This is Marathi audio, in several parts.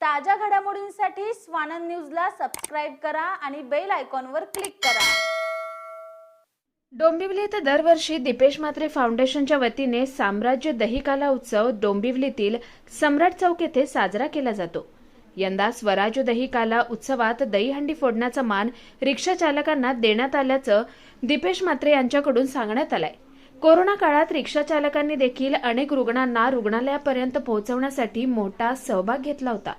ताज्या घडामोडींसाठी स्वानंद न्यूजला सबस्क्राईब करा आणि बेल आयकॉनवर क्लिक करा. डोंबिवली दरवर्षी दीपेश म्हात्रे फाउंडेशनच्या वतीने साम्राज्य दहिकाला उत्सव डोंबिवलीतील सम्राट चौक येथे साजरा केला जातो. यंदा स्वराज्य दहिकाला उत्सवात दहीहंडी फोडण्याचा मान रिक्षा चालकांना देण्यात आल्याचं दीपेश म्हात्रे यांच्याकडून सांगण्यात आलंय. कोरोना काळात रिक्षा चालकांनी देखील अनेक रुग्णांना रुग्णालयापर्यंत पोहोचवण्यासाठी मोठा सहभाग घेतला होता.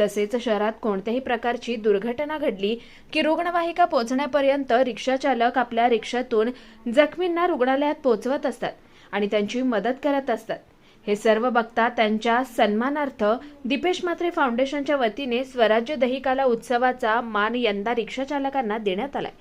तसेच शहरात कोणत्याही प्रकारची दुर्घटना घडली की रुग्णवाहिका पोहोचण्यापर्यंत रिक्षाचालक आपल्या रिक्षातून जखमींना रुग्णालयात पोहोचवत असतात आणि त्यांची मदत करत असतात. हे सर्व बघता त्यांच्या सन्मानार्थ दिपेश म्हात्रे फाउंडेशनच्या वतीने स्वराज्य दहिकाला उत्सवाचा मान यंदा रिक्षाचालकांना देण्यात आलाय.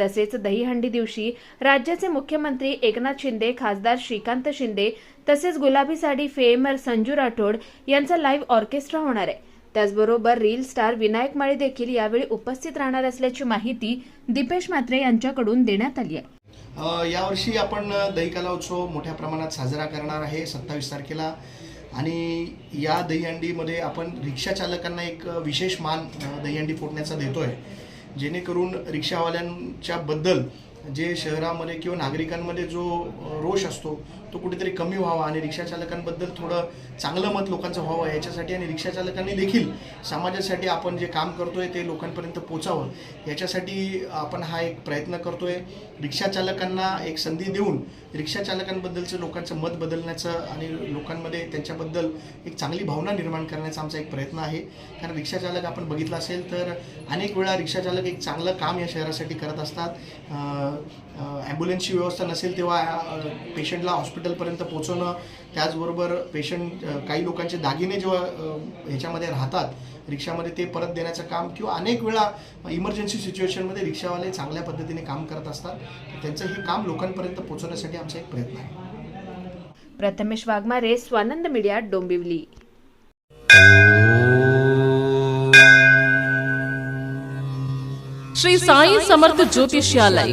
तसेच दहीहंडी दिवशी राज्याचे मुख्यमंत्री एकनाथ शिंदे खासदार श्रीकांत शिंदे तसेच गुलाबी साडी फेमर संजू राठोड यांचा लाईव्ह ऑर्केस्ट्रा होणार आहे. त्याचबरोबर रील स्टार विनायक माळी देखील यावेळी उपस्थित राहणार असल्याची माहिती दीपेश म्हात्रे यांच्याकडून देण्यात आली आहे. यावर्षी आपण दहीकाला उत्सव मोठ्या प्रमाणात साजरा करणार आहे सत्तावीस तारखेला. आणि या दहीहंडीमध्ये आपण रिक्षा चालकांना एक विशेष मान दहीहंडी फोडण्याचा देतो आहे जेणेकरून रिक्षावाल्यांच्या बद्दल जे शहरामध्ये किंवा नागरिकांमध्ये जो रोष असतो तो कुठेतरी कमी व्हावा आणि रिक्षाचालकांबद्दल थोडं चांगलं मत लोकांचं व्हावं याच्यासाठी आणि रिक्षाचालकांनी देखील समाजासाठी आपण जे काम करतोय ते लोकांपर्यंत पोचावं. याच्यासाठी आपण हा एक प्रयत्न करतोय. रिक्षाचालकांना एक संधी देऊन रिक्षाचालकांबद्दलचं लोकांचं मत बदलण्याचं आणि लोकांमध्ये त्यांच्याबद्दल एक चांगली भावना निर्माण करण्याचा आमचा एक प्रयत्न आहे. कारण रिक्षाचालक आपण बघितलं असेल तर अनेक वेळा रिक्षाचालक एक चांगलं काम या शहरासाठी करत असतात. ॲम्ब्युलन्सची व्यवस्था नसेल तेव्हा पेशंटला हॉस्पिटलपर्यंत पोहोचवणं त्याचबरोबर पेशंट काही लोकांचे दागिने जेव्हा ह्याच्यामध्ये राहतात रिक्षामध्ये ते परत देण्याचं काम किंवा अनेक वेळा इमर्जन्सी सिच्युएशनमध्ये रिक्षावाले चांगल्या पद्धतीने काम करत असतात त्यांचं हे काम लोकांपर्यंत पोहोचवण्यासाठी आमचा एक प्रयत्न आहे. Prathamesh Waghmare Swanand media Dombivli. Shri Sai Samarth Jyotishalay.